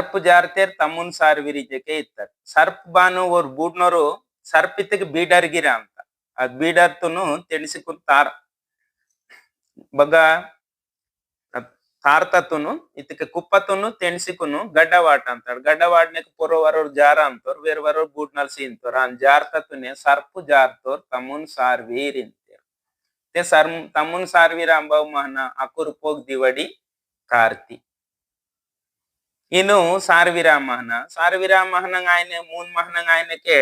Surf ಜಾರ್ತೆರ್ ತಮ್ಮನ್ ಸಾರ್ವಿರಿಜಕ್ಕೆ ಇತ್ತಾರೆ. ಸರ್ಪ್ ಬಾನು ಅವ್ರ ಬೂಡ್ನವರು ಸರ್ಪಿತಕ್ಕೆ ಬೀಡರ್ಗಿರ ಅಂತ. ಅದ್ ಬೀಡರ್ತನು ತಿಣಿಸಿಕೊತಾರ ಬಗ తారతతును ఇతక కుప్పతును తెణిసికును గడ్డవాట అంటాడు గడ్డవాడనికి పూర్వవరు జార అంతోరు వేరువరు బూట్నల్ సీంతోరు ఆ జారతతునే సర్పు జారతోరు తమ్మును సార్ వీరింతేరు తే సర్ తమ్మును సార్ వీర మహన అకురు పోగ్ దివడి కార్తీ ಇನ್ನು ಸಾರ್ವಿರ ಮಹನ ಸಾರ್ವಿರ ಮಹನಂಗ ಆಯ್ನೆ ಮೂನ್ ಮಹನಂಗ ಆಯ್ನಕ್ಕೆ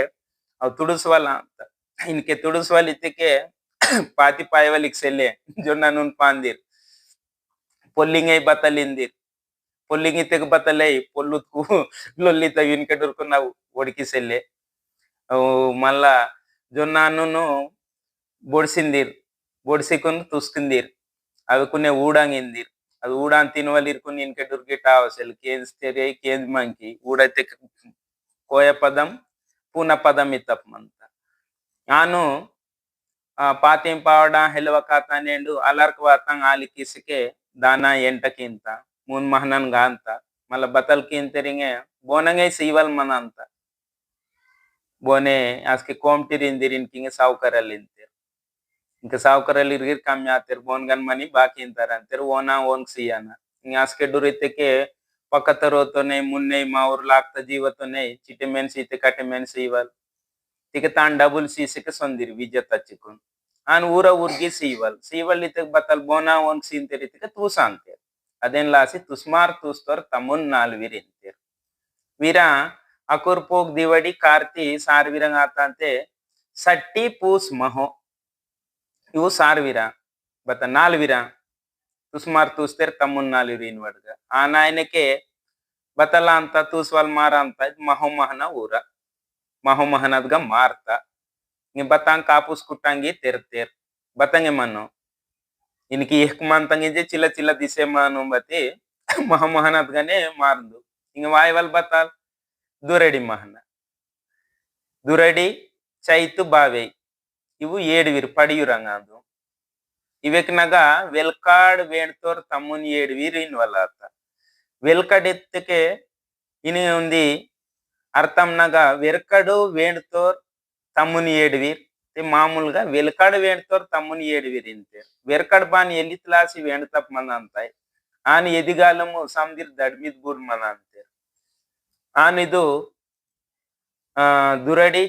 ಅವ್ ತುಡುಸ್ವಲ್ಲ ಅಂತ ಇನ್ಕೆ ತುಡುಸ್ವಲ್ ಇತ್ತಕ್ಕೆ ಪಾತಿ ಪಾಯವಲಿಕ್ ಸೆಲ್ಲೆ ಜೊನ್ನ ನುನ್ ಪಾಂದಿರ್ పొల్లింగ్ అయి బతలింది పొల్లింగ్ తెగ బతలై పొల్లుకు లొల్లిత వినికెడురుకు ನಾವು ಒಡಕಿಸೆಲ್ಲೆ ಅವು ಮಲ್ಲ ಜೊನ್ನಾನು ಬೊಡ್ಸಿಂದಿರ್ ಬೊಡ್ಸಿಕೊಂಡು ತುಸ್ಕಿಂದಿರ್ ಅವು ಕುನ್ನೆ ಊಡಂಗಿಂದಿರ್ ಅದು ಊಡಾನ್ ತಿನ್ನುವಲ್ಲಿ ಇರ್ಕೊಂಡು ಇನ್ಕೆಡುರ್ಗೆ ಟಾವಸೆಲ್ ಕೇಂದ್ ತೆರೆ ಕೇಂದ್ ಮಂಕಿ. ಊಡತೆ ಕೋಯ ಪದಂ ಪೂನ ಪದಂ ಇತ್ತಪ್ಪ ಅಂತ. ನಾನು ಪಾತಿಂ ಪಾವಡ, ಹೆಲವ ಕಾತಾನೇಂಡು ಅಲರ್ಕ ವಾತಂಗ್ ಆಲಿಕಿಸಿಕೆ ದಾನ ಎಂಟಕ್ಕಿಂತ ಮೂನ್ ಮಹನನ್ಗ ಅಂತ. ಮಲ್ಲ ಬತಲ್ಕಿಂತರಿಂಗೆ ಬೋನಂಗೆ ಸೀವಲ್ ಮನ ಅಂತ. ಬೋನೆ, ಆಸ್ಕೆ ಕೋಮ್ಟಿರಿಂದಿರಿನ್ ಕಿಂಗೆ ಸಾವುಕರಲ್ಲಿ ಇಂತೀರ್ ఇంక సావుకరలు ఇరిగిరి కమ్మి ఆతారు బోన్ గన్ మని బాకీ ఇంతారు అంటారు ఓనా ఓన్ సియాన ఇంక ఆస్కే డురితేకే పక్క తరోతోనే మున్నే మా ఊరు లాక్త జీవతోనే చిట్టి మెన్ సీతే కట్టె men సీవల్ తిక Dhaan double సీసిక సొందిరి Vidya తచ్చుకుని on ಊರ ಊರ್ಗಿ ಸೀವಲ್ ಸೀವಲ್ ಇತ್ತಗ್ ಬತ್ತಲ್ ಬೋನಾ ಒಂಗ್ ಸೀಂತೆರ್ ಇತ್ತಗ ತೂಸ ಅಂತೀರ್ ಅದೇನ್ ಲಾಸಿ ತುಸ್ಮಾರ್ ತೂಸ್ತೋರ್ ತಮ್ಮನ್ ನಾಲ್ವಿರ್ ಇಂತೀರ್ ವೀರ ಅಕುರ್ ಪೋಗ್ ದಿವಡಿ ಕಾರ್ತಿ ಸಾರ್ವಿರಂಗ್ ಆತಂತೆ ಸಟ್ಟಿ ಪೂಸ್ ಮಹೋ ಇವು ಸಾರ್ವಿರ ಬತ್ತ ನಾಲ್ವಿರ ತುಸ್ಮಾರ್ ತೂಸ್ತೇರ್ ತಮ್ಮನ್ ನಾಲ್ವಿರ್ ಇನ್ವಡ್ಗ ಆ ನಾಯನಕ್ಕೆ ಬತ್ತಲ್ಲ ಅಂತ ತೂಸ್ವಲ್ ಮಾರ ಅಂತ ಮಹೋ ಮಹನ ಊರ ಮಹೋ ಮಹನದ್ಗ ಮಾರ್ತ ngi batang kapus kutangi ter ter batange mano iniki ek mantangi je chila chila dise manu bate mahamanat gane mardu inga waiwal batal ದುರಡಿ ಇವು ಏಡ್ವಿರ್ ಪಡಿಯುರಂಗ ಅದು ಇವಕ್ನಾಗ ವೆಲ್ಕಾಡ್ ವೇಣ್ತೋರ್ ತಮ್ಮನ್ ಏಡ್ವಿರ್ ಇನ್ವಲ್ಲಾತ వెల్కడ్ ఎత్తుకే ఇని ఉంది అర్థంనగా వెరకడు వేణుతోర్ తమ్ముని ఏడువీర్ మామూలుగా వెలకాడ వేణుతోర్ తమ్ముని ఏడువీర్ ఇంతే వెరకడ బాని ఎల్లిత్లాసి వేణుతప్ మన అంతాయి ಆನ್ ಎದಿಗಾಲಮು ಸಮದಿರ್ ದಡ್ಮಿದ್ ಬೂರ್ ಮನ ಅಂತೆ ಆನ್ ಇದು ಆ ದುರಡಿ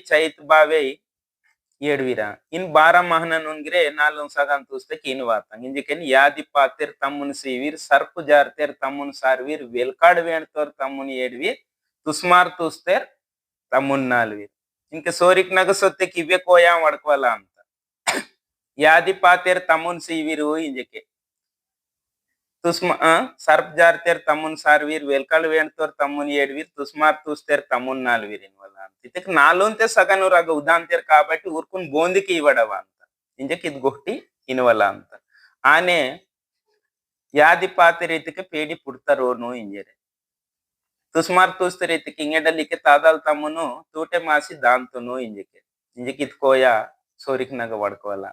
ಚೈತ್ ಬಾವೆ ಏಡ್ವಿರ ಇನ್ ಬಾರ ಮಹನ ನುನ್ಗಿರೆ ನಾಲ್ ಸಗನ್ ತೂಸ್ತಕ್ ಇನ್ ವಾತಂಗ್ ಇಂಜಿಕೆನ್ ಯಾದಿ ಪಾತಿರ್ ತಮ್ಮನ್ ಸೀವೀರ್ ಸರ್ಪು ಜಾರ್ತೆರ್ ತಮ್ಮನ್ ಸಾರ್ವೀರ್ ವೆಲ್ಕಾಡ್ ವೇಣ್ತೋರ್ ತಮ್ಮನ್ ಏಡ್ವೀರ್ ತುಸ್ಮಾರ್ ತೂಸ್ತೇರ್ ತಮ್ಮನ್ ನಾಲ್ವೀರ್ ఇంక సోరిక్ నగసొత్తెకి ఇవే కోయా వడకవల ಅಂತ యాది పాతేర్ తమ్మున్ సీవీరు ఇంజకే ತುಸ್ಮ ಸರ್ಪ್ ಜಾರ್ತೇರ್ ತಮ್ಮನ್ ಸಾರ್ವೀರ್ ವೆಲ್ಕಲ್ ವೇಣ್ತೋರ್ ತಮ್ಮನ್ ಏಡ್ವೀರ್ ತುಸ್ಮಾರ್ ತೂಸ್ತೇರ್ తమ్మున్ నాలువీర్ ఇన్వల్ల ಅಂತ ಇದಕ್ಕೆ ನಾಲೊಂತೆ ಸಗನುರಾಗ ಉದಾಂತಿರ್ ಕಾಬಟ್ಟಿ ಊರ್ಕುನ್ ಬೋಂದಿಕೆ ಇವಡವ ಅಂತ ಇಂಜಕ್ ಇದು ಗೊಟ್ಟಿ ಇನವಲ್ಲ ಅಂತ ಆನೆ ಯಾದಿ ಪಾತಿ ರೀತಿಗೆ ಪೇಡಿ ಪುಡ್ತಾರೋನು ಇಂಜರೆ ತುಸ್ಮಾರ್ ತೂಸ್ತ ರೀತಿಗೆ ಇಂಗೆಡಲಿಕ್ಕೆ ತಾದಲ್ ತಮ್ಮನು ತೂಟೆ ಮಾಸಿ ದಾಂತನು ಇಂಜಕ್ಕೆ ಇಂಜಕ್ಕೆ ಇದು ಕೋಯ ಸೋರಿಕ್ನಾಗ ಒಡ್ಕೋಲ್ಲ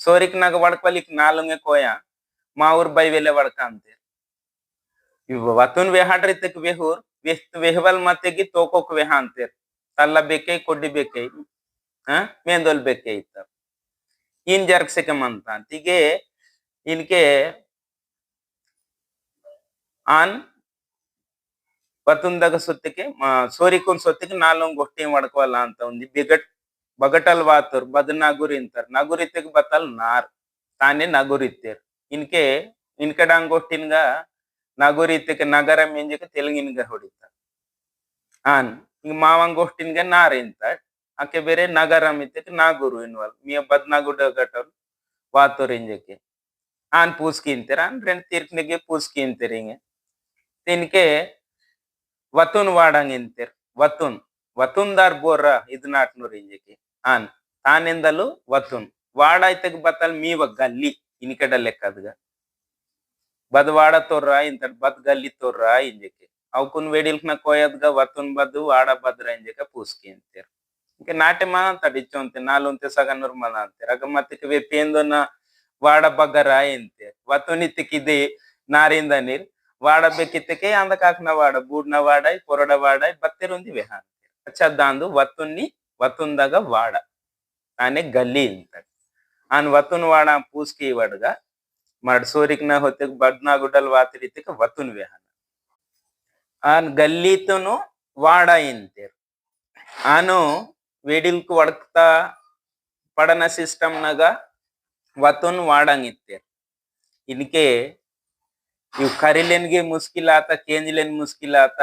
ಸೋರಿಕ್ನಾಗ ಒಡ್ಕೊಲಿಕ್ ನಾಲುಂಗೆ ಕೋಯ మా ఊరు బై వెళ్ళే వడక అంతే వతున్ వేహాడ్రి తెక్ వేహూర్ వెహ్వల్ మతెగి తోకొక వేహ అంతేర్ ತಲ್ಲ ಬೇಕೈ ಕೊಡ್ಡಿ ಬೇಕೈ ಇತ್ತ. ಇನ್ ಜರ್ಗ್ಸಕಮಂತ ಹೀಗೆ ಇನ್ಕೆ ಆನ್ ವತುಂದಗ ಸೊತ್ತಿಗೆ ಸೋರಿಕೊಂದ್ ಸೊತ್ತಿಗೆ ನಾಲ್ಕು ಗೊಟ್ಟಿ ಮಾಡ್ಕೋಲ್ಲ ಅಂತ ಒಂದು ಬಿಗಟ್, ಬಗಟಲ್ ವಾತುರ್, ಬದ್ ನಗುರಿ ಅಂತಾರ್ ನಗುರಿತಿಗ್ ಬತ್ತಲ್ ನಾರ್. ತಾನೇ ನಗುರಿತ್ತೇರ್. ಇನ್ಕೆ, ಇನ್ಕಡಂಗ್ ಗೊಟ್ಟಿನ್ಗ ನಗುರಿತಕ್ಕೆ ನಗರ ಮೆಂಜಿಗೆ ತೆಲುಗಿನ್ಗ ಹೊಡಿತಾರ. ಆನ್. ಈಗ ಮಾವಂಗೋಷ್ಟಿನ್ಗೆ ನಾರೆಂತ ಆಕೆ ಬೇರೆ ನಗರಂ ಇದ್ದಕ್ಕೆ ನಾಗೂರು ಎನ್ನುವಲ್ ಮಿಯ ಬದ್ನಾಗುಡ ಗಟಲ್ ವಾತೋರಿಂಜಕ್ಕೆ ಆನ್ ಪೂಸ್ಕಿಂತೀರ ಆನ್ ರೆಂಡ್ ತಿರ್ಕ್ನಿಗೆ ಪೂಸ್ಕಿಂತೀರಿ ಹಿಂಗೆ ತಿನ್ಕೆ ವತುನ್ ವಾಡಂಗಿಂತೀರ್ ವತುನ್ ವತುಂದಾರ್ ಬೋರ ಇದು ನಾಟ್ನೂರು ಇಂಜಕ್ಕೆ ಆನ್ ತಾನಿಂದಲೂ ವತುನ್ ವಾಡಾಯ್ತಕ್ ಬತ್ತಲ್ ಮೀ ಗಲ್ಲಿ ಇನ್ಕಡ ಲೆಕ್ಕದ್ಗ ಬದ್ವಾಡ ತೋರ್ರ ಇಂತ ಬದ್ ಗಲ್ಲಿ ತೋರ್ರ ಇಂಜಕ್ಕೆ ಅವಕ್ಕನ್ ವೇಡಿಲ್ಕ್ನ ಕೊಯ್ಯದ್ಗ ವತ್ತುನ್ ಬದ್ದು ಆಡ ಬದ್ರ ಇಂಜಕ ಪೂಸ್ಕಿ ಅಂತೀರ ಇಂಕ ನಾಟೆ ಮಾನ తడిచ్చు అంతే ನಾಲುಂತೆ ఉంటే ಮನ ಅಂತೀರ అంతే ಮತ್ತೆ ವೆಪ್ಪೇಂದನ ವಾಡ ಬಗ್ಗರ ಎಂತೀರ వతునితికిది ನಾರಿಂದ ನೀರ್ వాడబెక్కితకే అందకాకన వాడ బూడిన వాడాయి పొరడ వాడాయ్ బత్తెరుంది విహాన్ చద్దాందు వత్తుని వత్తుందగ వాడ అనే గల్లీ ఇంత ఆన్ వత్తున్ వాడ పూసుకి వాడుగా మరడు సూరికి నా హోతికి బడ్నా గుడ్డలు వాతిడితికి వత్తుని విహాన్ ಆನ್ ಗಲ್ಲಿತನು ವಾಡ ಎಂತೀರ್ ಆನು ವೇಡಿಲ್ಕು ಒಡಕ್ತಾ ಪಡನ ಸಿಸ್ಟಮ್ನಾಗ ವತುನ್ ವಾಡಂಗಿತ್ತೀರ್ ಇದಕ್ಕೆ ಇವು ಕರಿಲೆನ್ಗೆ ಮುಸ್ಕಿಲ್ ಆತ ಕೇಂಜಿಲೆನ್ ಮುಸ್ಕಿಲ್ ಆತ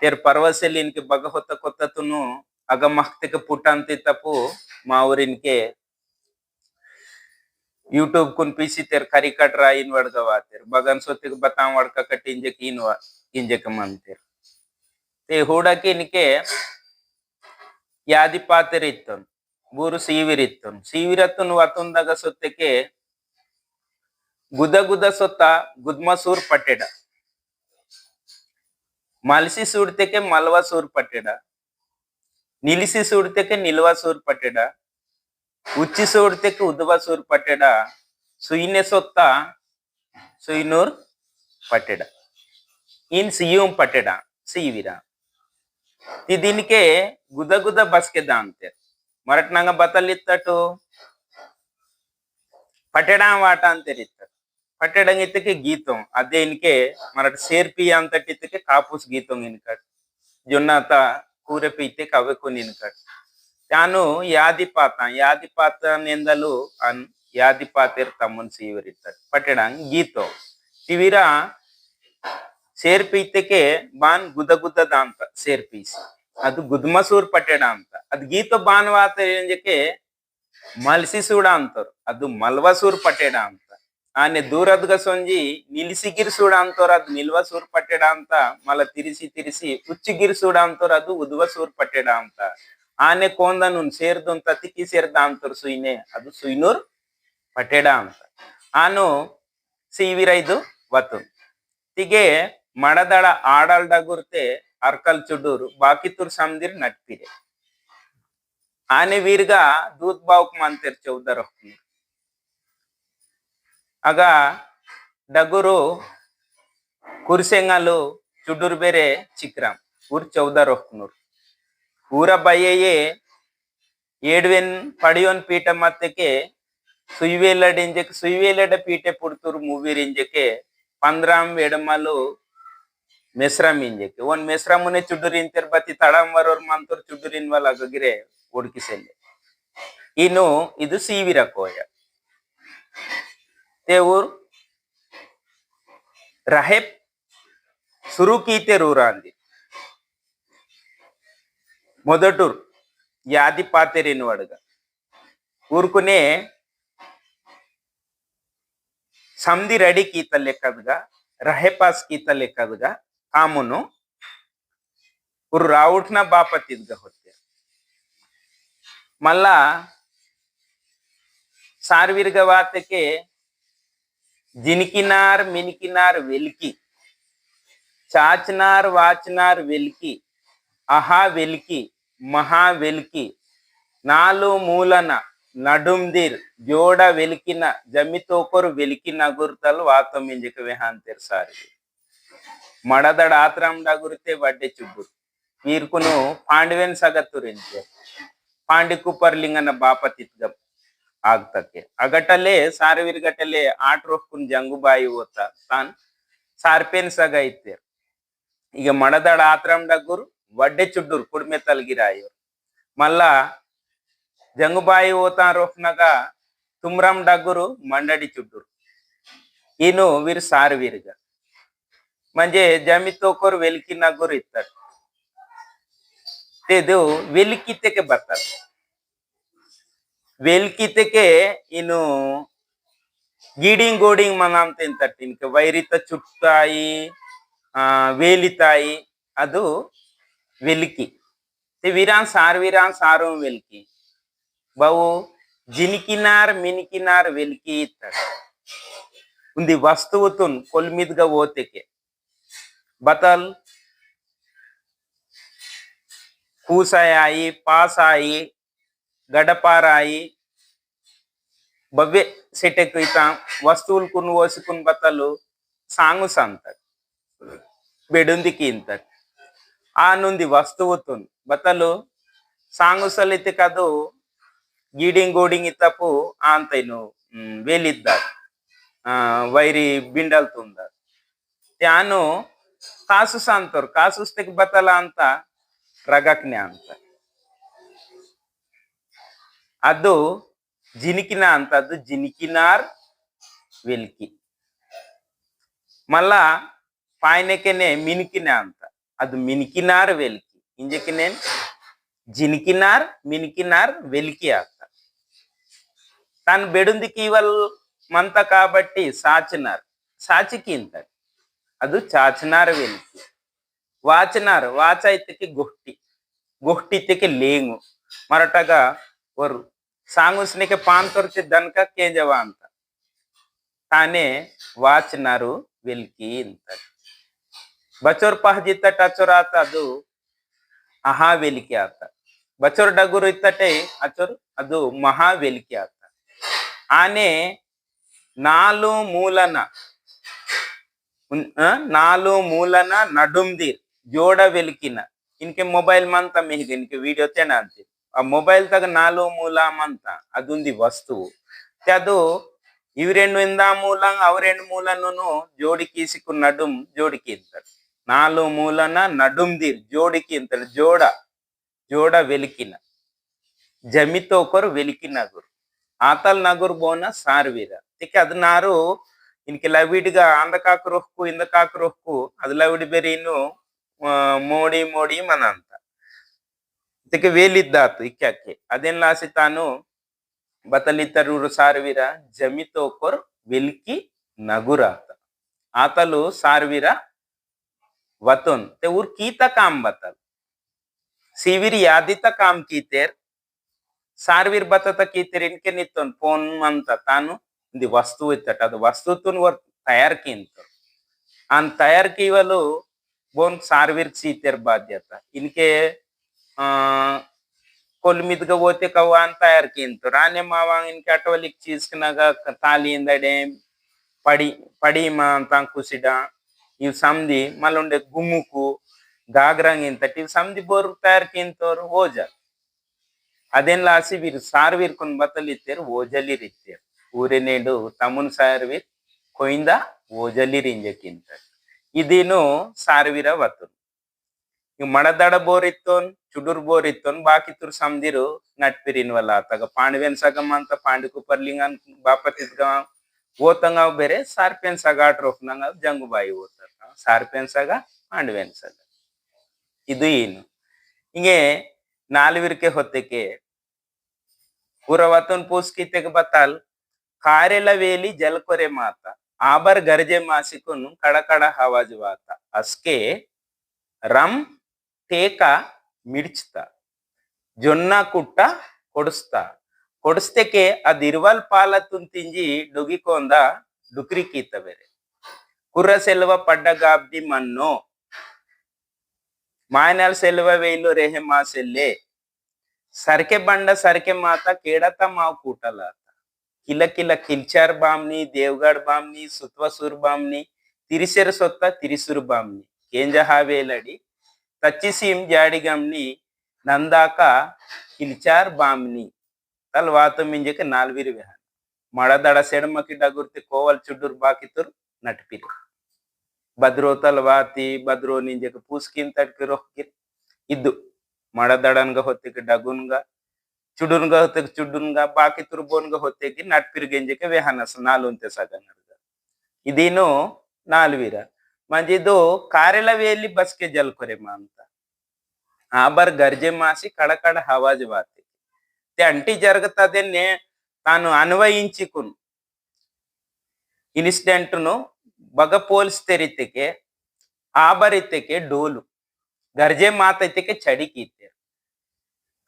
ತೇರ್ ಪರ್ವಸೆಲ್ಲಿ ಇನ್ಕೆ ಬಗ ಹೊತ್ತ ಕೊತ್ತತುನು ಅಗ ಮಹ್ತಿಕ ಪುಟ ಅಂತಿತ್ತಪ್ಪು మా ఊరినికే यूट्यूब कुन पीसी तेर खरी कट रहा इन वर्ग तेर बगन सोते बताओ वड़का कट इंजक इन इंजक मन तेर ते हूड़के इनके यादि पातेर इतन बूर सीविर इतन सीविर अतन वतुंदग सोते गुद गुद सोत गुदमसूर पटेड ಮಲಸಿ ಸೂಡ್ತೆಕೆ ಮಲ್ವ ಸೂರ್ ಪಟ್ಟೆಡ ನಿಲ್ಲಿಸಿ ಸೂಡ್ತೆಕೆ ನಿಲ್ವ ಸೂರ್ ಪಟ್ಟೆಡ উচ্চি সুর থেকে উদ্ভবা সুর পাটেডা সুইনে সত্তা সুইনুর পাটেডা ইন সিয়ুম পাটেডা ಸಿವಿರಾ ದಿನಕ್ಕೆ ಗುದ ಗುದ ಬಸ್ಕೆದ ಅಂತೆ ಮರಟ್ ನಂಗ ಬತಲಿತ್ತಟು ಪಟೆಡ ವಾಟ ಅಂತಿತ್ತ ಪಟೆಡಂಗಿತ್ತಕ್ಕೆ ಗೀತಂ ಅದೇ ಇನ್ಕೆ ಮರಟ್ ಸೇರ್ಪಿ ಅಂತಟ್ಟಿತ್ತಕ್ಕೆ ಕಾಪೂಸ್ ಗೀತಂ ಇನ್ಕಟ್ ಜೊನ್ನ ಕೂರೆಪಿ ಇತ್ತೆ ಕವೆಕು ನಿನ್ಕಟ್ ತಾನು ಯಾದಿಪಾತ ಯಾದಿಪಾತ ನೆಂದಲು ಅನ್ ಯಾದಿಪಾತೆರ್ ತಮ್ಮನ್ ಸೀವರಿತ್ತ ಪಟೆಡಂಗ್ ಗೀತಂ ತಿವಿರಾ ಸೇರ್ಪೀತಕ್ಕೆ ಬಾನ್ ಗುದ ಗುದ್ದದ ಅಂತ ಸೇರ್ಪೀಸಿ ಅದು ಗುದ್ಮಸೂರ್ ಪಟ್ಟೆಡ ಅಂತ ಅದು ಗೀತ ಬಾನ್ವಾತ ಏಂಜಕ್ಕೆ ಮಲ್ಸಿಸೂಡ ಅಂತಾರು ಅದು ಮಲ್ವಸೂರ್ ಪಟ್ಟೆಡ ಅಂತ ಆನೆ ದೂರದ್ಗ ಸೊಂಜಿ ನಿಲ್ಸಿಗಿರ್ಸೂಡ ಅಂತವ್ರ ಅದು ನಿಲ್ವಸೂರ್ ಪಟ್ಟೆಡ ಅಂತ ಮಲ ತಿರಿಸಿ ತಿರಿಸಿ ಉಚ್ಚಿಗಿರ್ಸೂಡ ಅಂತವ್ರ ಅದು ಉದ್ವಸೂರ್ ಪಟ್ಟೆಡ ಅಂತ ಆನೆ ಕೋಂದನು ಸೇರ್ದು ಅಂತ ತಿಕ್ಕಿ ಸೇರ್ದ ಅಂತವ್ರು ಸುಯ್ನೆ ಅದು ಸುಯ್ನೂರ್ ಪಟ್ಟೆಡ ಅಂತ ಆನು ಸಿವಿರ ಇದು ವತು ತಿಗೆ ಮಡದಳ ಆಡಲ್ಡ ಗುರ್ತೆ ಅರ್ಕಲ್ ಚುಡೂರು ಬಾಕಿತೂರ್ ಸಮದಿರ್ ನಟ್ಪಿರೆ ಆನೆ ವೀರ್ಗ ದೂತ್ ಬಾವುಕ್ ಮಂತೆರ್ ಚೌದರ ಆಗ ಡಗುರು ಕುರ್ಸೆಂಗಲು ಚುಡೂರ್ ಬೇರೆ ಚಿಕ್ರಾಮ್ ಊರ್ ಚೌದರ್ ಹೊಕ್ನೂರ್ ಊರಬಯ್ಯೆಯೇ ಏಡ್ವೆನ್ ಪಡಿಯೋನ್ ಪೀಠ ಮತ್ತಕ್ಕೆ ಸುಯ್ವೇಲಡ್ ಇಂಜಕ್ಕೆ ಸುಯ್ವೇಲಡ ಪೀಠೆ ಪುಡ್ತೂರು ಮೂವಿರ್ ಇಂಜಕ್ಕೆ ಪಂದ್ರಾಮ್ ವೇಡಮಲು ಮೆಸ್ರಾಮ್ ಇಂಜಕ್ಕೆ ಒಂದ್ ಮೆಸ್ರಾಮುನೆ ಚುಡ್ಡೂರಿನ್ ತಿರ್ಬತಿ ತಡಂ ಬರೋರ್ ಮಂತೂರ್ ಚುಡ್ಡೂರಿನ್ ವಲ್ ಅಗಗಿರೆ ಒಡ್ಕಿಸೆಲ್ಲೆ ಇನ್ನು ಇದು ಸೀವಿರ ಕೋಯ ತೇವೂರ್ ರಹೆಪ್ ಸುರುಕೀತೆ ರೂರ ಅಂದಿ मोदूर यादिपात्र ऊरकने संधि रड़ी कीत लेखदास कीत लेखद कामुन राउट होते मल्ला सार्वीर्ग वात के जिनकिनार मिनकिनार वेलकी चाचनार वाचनार वेलकी अहा वेलकी మహా వెలికి నాలు మూలన ನಡುಮ್ದಿರ್ ಜೋಡ ವೆಲಿಕಿನ ಜಮಿತೋಕೊರು ವೆಲಿಕಿನ ಗುರ್ತಲ್ ವಾತೊಮ್ಮಿಂಜಿಕ ವಿಹಾಂತಿರ್ ಸಾರಿ ಮಡದಡ ಆತ್ರಂಡ ಗುರುತೆ ಬಡ್ಡೆ ಚುಬ್ಬುರು వీర్కును పాండవేన్ సగత్తురించే పాండి కుప్పర్లింగన బాపతిత్గ ಆಗ್ತಕ್ಕೆ ಅಗಟಲೆ ಸಾರವಿರ್ ಗಟಲೆ ಆಟ್ ರೊಕ್ಕುನ್ ಜಂಗುಬಾಯಿ ಓತ ತಾನ್ ಸಾರ್ಪೇನ್ ಸಗ ಇತ್ತೇರ್ ಈಗ ಮಡದಡ ಆತ್ರಂಡ ಗುರು వడ్డే చుడ్డూరు కుడిమే తలిగిరాయు మళ్ళా జంగుబాయి ఓతా రోహ్నగా తుమ్రాం డగ్గురు మండడి చుడ్డూరు. ఈయను వీరు సారు వీరుగా. మంచి జమితో వెలికి నగ్గురు ఇస్తాడు తెదు ವೆಲ್ಕಿತೆಗೆ బతాడు ವೆಲ್ಕಿತೆಗೆ ಇನ್ನು ಗೀಡಿಂಗ್ ಗೋಡಿಂಗ್ ಮನ ಅಂತ ಇಂತಟ್ಟು వైరిత చుట్టాయి వేలితాయి అదు వెలికి. వీరాన్ సార్ విరాన్ సారం వెలికి. బావు జినికినార్ మినికినార్ వెలికి ఇస్తాడు ఉంది వస్తువుతో కొలిమిదిగా ఓతెకే. బతల్ కూసాయి పాసాయి గడపారాయి బవ్వే సెటెక్ ఇతాం వస్తువులు కొను ఓసుకుని బతలు సాంగు సంత బెడుందికి ఇంతకు ಆನುಂದಿ ವಸ್ತುವುತುನ್ ಬತ್ತಲು ಸಾಂಗುಸಲಿತಿ ಕದು ಗೀಡಿಂಗ್ ಗೋಡಿಂಗ್ ಇತ್ತಪ್ಪು ಆಂತೈನು ವೇಲಿದ್ದ ವೈರಿ ಬಿಂಡಲ್ ತುಂದ ತ್ಯಾನು ಕಾಸುಸ ಅಂತವ್ರು ಕಾಸುಸ್ತಿಕ್ ಬತ್ತಲ ಅಂತ ರಗಕ್ನೆ ಅಂತ ಅದು జినికిన ಅಂತ ಅದು జినికినార్ వెలికి మళ్ళా పాయనకెనే మినికిన ಅಂತ అది మినికినార్ వెలికి. ఇంజకి నేను జినికినార్ మినికినార్ వెలికి అక్క తను బెడుంది కీవల్ మంత కాబట్టి సాచినార్. సాచికి ఇంత. అది చాచినార్ వెలికి. వాచినార్ వాచైతికి గుహ్టి. గుహ్టితికి లేంగు. మరటగా వరు సాంగుస్నికి పాంతొరిచి దనక కేంజవా అంత తానే వాచినారు వెలికి ఇంత. ಅಂತ ಬಚೋರ್ ಪಹಜಿತ್ತ ಟಚೋರ್ ಆತ ಅದು ಅಹಾ ವೆಲಿಕೆ ಆತ ಬಚೋರ್ ಡಗುರು ಇತ್ತಟೆ ಅಚೋರ್ ಅದು ಮಹಾ ವೆಲಿಕೆ ಆತ ಆನೆ ನಾಲು ಮೂಲನ ಉನ್- ಆ, ನಾಲು ಮೂಲನ ನಡುಮ್ದಿರ್ ಜೋಡ వెలికిన ఇన్కే మొబైల్ మంత మీకు ఇన్కే వీడియో తేన అంతే ఆ మొబైల్ తగ నాలుగు ಮೂಲ ಮಂತ ಅದುಂದಿ ವಸ್ತುವು ತೆ ಅದು ಇವು రెండు ಇಂದ ಮೂಲ ಅವು రెండు ಮೂಲನು ಜೋಡಿಕೀಸಿಕು ನಡುಂ ಜೋಡಿಕಿ ಅಂತಾರೆ నాలుగు మూలన నడుందీర్ జోడికి ఇంతలు జోడ జోడ వెలికిన జమితో ఒకరు వెలికి నగురు ఆతల్ నగురు బోన సార్వీర ఇక అదినారు ఇనికి ಲವಿಡ್ಗ ಅಂದಕಾಕ ರೊಕ್ಕು ಇಂದಕಾಕ ರೊಕ್ಕು ಅದು ಲವಿಡ್ ಬೇರೆ ಇನ್ನು ಮೋಡಿ ಮೋಡಿ ಮನ ಅಂತ ಇದಕ್ಕೆ ವೇಲಿದ್ದಾತು ಇಕ್ಕಕ್ಕೆ ಅದೆಲ್ಲ ಆಸೆ ತಾನು ಬತಲಿತರೂರು ಸಾರ್ವಿರ ಜಮಿ ತೋಕೋರ್ ವೆಲ್ಕಿ ನಗುರಾತ ಆತಲು ಸಾರ್ವಿರ वतन ते उरकीता काम बताल सीवीर यादीता काम कीतेर सारवीर बतत कीतेर इनके नितन फोन म्हणतात तानु ఇది వస్తువు ఇత్తట అది వస్తువుతోని వారు తయారు కింటారు ఆ తయారు కీవలు బోన్ సార్వీర్కి సీతారు బాధ్యత ఇన్కే కొలు మీదుగా పోతే కవ్వా అని తయారు కింటారు రానే మావా ఇన్కి అటవలికి తీసుకున్నాక తాలిందడే పడి పడి మా తాం కుసిడా ಇವ್ ಸಮಧಿ ಮಲ್ಲೊಂಡೆ ಗುಮ್ಮುಕು ಗಾಗ್ರಂಗಿಂತಟ್ ಇವ್ ಸಮಧಿ ಬೋರ್ ತಯಾರಿಕೆಂತವ್ರು ಓಜಲ್ ಅದೆಲ್ಲ ಹಸಿವಿರು ಸಾರ್ವಿರ್ಕೊಂಡ್ ಬತ್ತಲಿತ್ತೇರು ಓಜಲಿರಿತ್ತೇರು ಊರಿನೇಡು ತಮ್ಮನ್ ಸಾರ್ವಿರ್ ಕೊಯ್ದ ಓಜಲಿರಿಂಜಕ್ಕಿಂತ ಇದೇನು ಸಾರ್ವಿರ ಬತ್ತರು ಇವ್ ಮಡದಡ ಬೋರ್ ಇತ್ತೋನ್ ಚುಡುರ್ ಬೋರ್ ಇತ್ತೋನ್ ಬಾಕಿ ತುರ್ ಸಮದಿರು ನಟ್ಪಿರಿನ್ವಲ್ಲ ಆತಾಗ ಪಾಂಡವ್ಯನ್ ಸಗಮ ಅಂತ ಪಾಂಡುಕು ಪರ್ಲಿಂಗ ಬಾಪತಿದ್ಗ ಓತಂಗಾವ್ ಬೇರೆ ಸಾರ್ಪಿಯನ್ ಸಗಾಟ್ರೋಫ್ನಂಗ ಜಂಗುಬಾಯಿ ಓತ సారిపెన్సగ అండ్ వెన్సగ ಇದು ಏನು? ಹಿಂಗೆ ನಾಲ್ವಿರ್ಕೆ ಹೊತ್ತಕ್ಕೆ ಪುರವತನ್ ಪೂಸ್ಕಿತೆಗೆ ಬತ್ತಾಲ್ ಕಾರ್ಯಲವೇಲಿ ಜಲ್ಕೊರೆ ಮಾತ, ಆಬರ್ ಗರ್ಜೆ ಮಾಸಿಕೊನು ಕಡಕಡ ಹವಾಜು ವಾತ, ಅಸ್ಕೆ ರಂ ಟೇಕ ಮಿಡ್ಚ್ತ, ಜೊನ್ನ ಕುಟ್ಟ ಕೊಡಿಸ್ತ ಕೊಡಿಸ್ತಕ್ಕೆ ಅದಿರುವಲ್ ಪಾಲ ತುಂತಿಂಜಿ ಡುಗಿಕೊಂದ ಡುಕ್ರಿಕೀತ ಬೇರೆ. కుర్ర కుర్రసెల్వ పడ్డగాబ్ది మన్ను. మాయనల్ సెలవ వేలు రెహమా సెల్లే. సరికె బండ సరికె మాత కేడత మా కూటలాత. కిల కిల కిల్చార్ బామ్ని దేవ్గఢ్ బామ్ని సుత్వసూర్ బామ్ని తిరిసెర సొత్త తిరిసురు బామ్ని. కేంజహావేలడి తచ్చిసీం జాడిగమ్ని నందాక కిల్చార్ బామ్ని. తల్ వాత ವಾತು ಮಿಂಜಕ್ಕೆ ನಾಲ್ವಿರುವೆ మడదడ సెడమకి డగుర్తి కోవల్ ಚುಡ್ಡುರ್ ಬಾಕಿತುರ್ ನಟ್ಪಿರಿ ಬದ್ರೋ ತಲ್ವಾತಿ ಭದ್ರೋ ನಿಂಜಕ ಪೂಸ್ಕಿನ್ ತಡ್ಕಿ ರೊಕ್ಕಿನ್ ಇದ್ದು ಮಡದಡನ್ಗ ಹೊತ್ತಿಗೆ ಡಗುನ್ಗ ಚುಡುನ್ಗ ಹೊತ್ತಿಗೆ ಚುಡ್ಡುನ್ಗ ಬಾಕಿ ತುರ್ಬೋನ್ಗ ಹೊತ್ತಿಗೆ ನಟ್ಪಿರ್ಗೆಂಜಕ ವೇಹನಸ ನಾಲು ಅಂತೆ ಸಗನ್ ಇದೇನು ನಾಲ್ವೀರ ಮಂಜಿದು ಕಾರೆಲವೆಯಲ್ಲಿ ಬಸ್ಗೆ ಜಲ್ಕೊರೆಮ ಅಂತ ಆಬರ್ ಬರ್ ಗರ್ಜೆ ಮಾಸಿ ಕಡಕಡ ಹವಾಜ್ ಬಾತಿ ಅಂಟಿ ಜರುಗುತ್ತದನ್ನೇ తాను అన్వయించుకును ఇన్సిడెంట్ను ಬಗ ಪೋಲಿಸ್ತಿರಿತಕ್ಕೆ ಆಬರಿತಕ್ಕೆ ಡೋಲು ಗರ್ಜೆ ಮಾತೈತಕ್ಕೆ ಚಡಿಕಿತ್ತೆ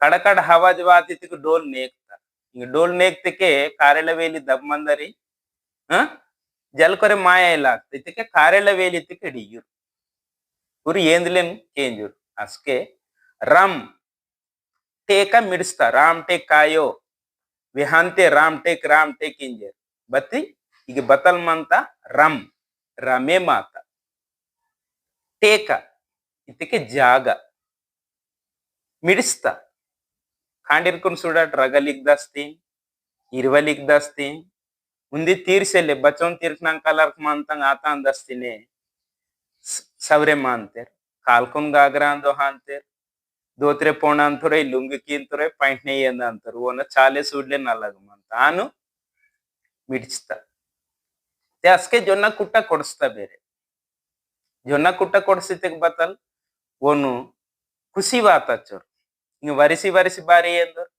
ಕಡಕಡ ಹವಾಜ್ ವಾತಿತಕ್ಕೆ ಡೋಲ್ ನೇಕ್ತಾರ ಈಗ ಡೋಲ್ ನೇಕ್ತಕ್ಕೆ ಕಾರೆಲವೇಲಿ ದಬ್ಬಂದರಿ ಹ ಜಲ್ಕೊರೆ ಮಾಯ ಎಲ್ಲ ಆಗ್ತೈತಕ್ಕೆ ಕಾರೆಲವೇಲಿತಕ್ಕೆ ಹಿಡಿಯೂರು ಇವ್ರು ಏಂದ್ಲೇನು ಕೇಂಜೂರು ಅಸ್ಕೆ ರಾಮ್ ಟೇಕ ಮಿಡಿಸ್ತಾ ರಾಮ್ ಟೇಕ್ ಕಾಯೋ ವಿಹಾಂತೆ ರಾಮ್ ಟೇಕ್ ರಾಮ್ ಟೇಕ್ ಇಂಜರ್ ಬತ್ತಿ ಈಗ ಬತಲ್ಮಂತ ರಮ್ ರಮೆ ಮಾತ. ಟೇಕ ಇದಕ್ಕೆ ಜಾಗ. ಮಿಡಿಸ್ತ. ಕಾಂಡಿರ್ಕೊಂಡು ಸುಡಾಟ್ ರಗಲಿಗ್ ದಾಸ್ತೀನ್, ಇರುವಲಿಗ್ ದಾಸ್ತೀನ್, ಮುಂದೆ ತೀರ್ಸಲ್ಲೇ ಬಚವನ್ ತೀರ್ಕ ನಂಗೆ ಕಲರ್ಕ್ ಮಾಂತಂಗ ಆತ ಅಂದಸ್ತೀನಿ ಸವ್ರೆ ಮಾಂತೇರ್ ಕಾಲ್ಕೊಂಡ್ ಗಾಗ್ರ ಅಂದೋ ಹಾಂತೇರ್, ದೋತ್ರೆ ಪೋಣ ಅಂತವ್ರೆ ಲುಂಗಿಕಿ ಅಂತವ್ರೆ ಪಾಯಿಂಟ್ ನೇ ಓನ ಚಾಲೆ ಸೂಡ್ಲೆ ನಲ್ಲಗ ಮಾಂತ. ಆನು ಮಿಡಿಸ್ತ. ಅಸ್ಕೆ ಜೊನ್ನ ಕುಟ್ಟ ಕೊಡಿಸ್ತಾ ಬೇರೆ. ಜೊನ್ನ ಕುಟ್ಟ ಕೊಡಿಸಿದ್ದಕ್ಕೆ ಬತ್ತಲ್? ಓನು ಖುಷಿ ವಾತಚ್ಚೋರು ಹಿಂಗ ವರಿಸಿ ವರಿಸಿ ಬಾರಿ ಎಂದ್ರು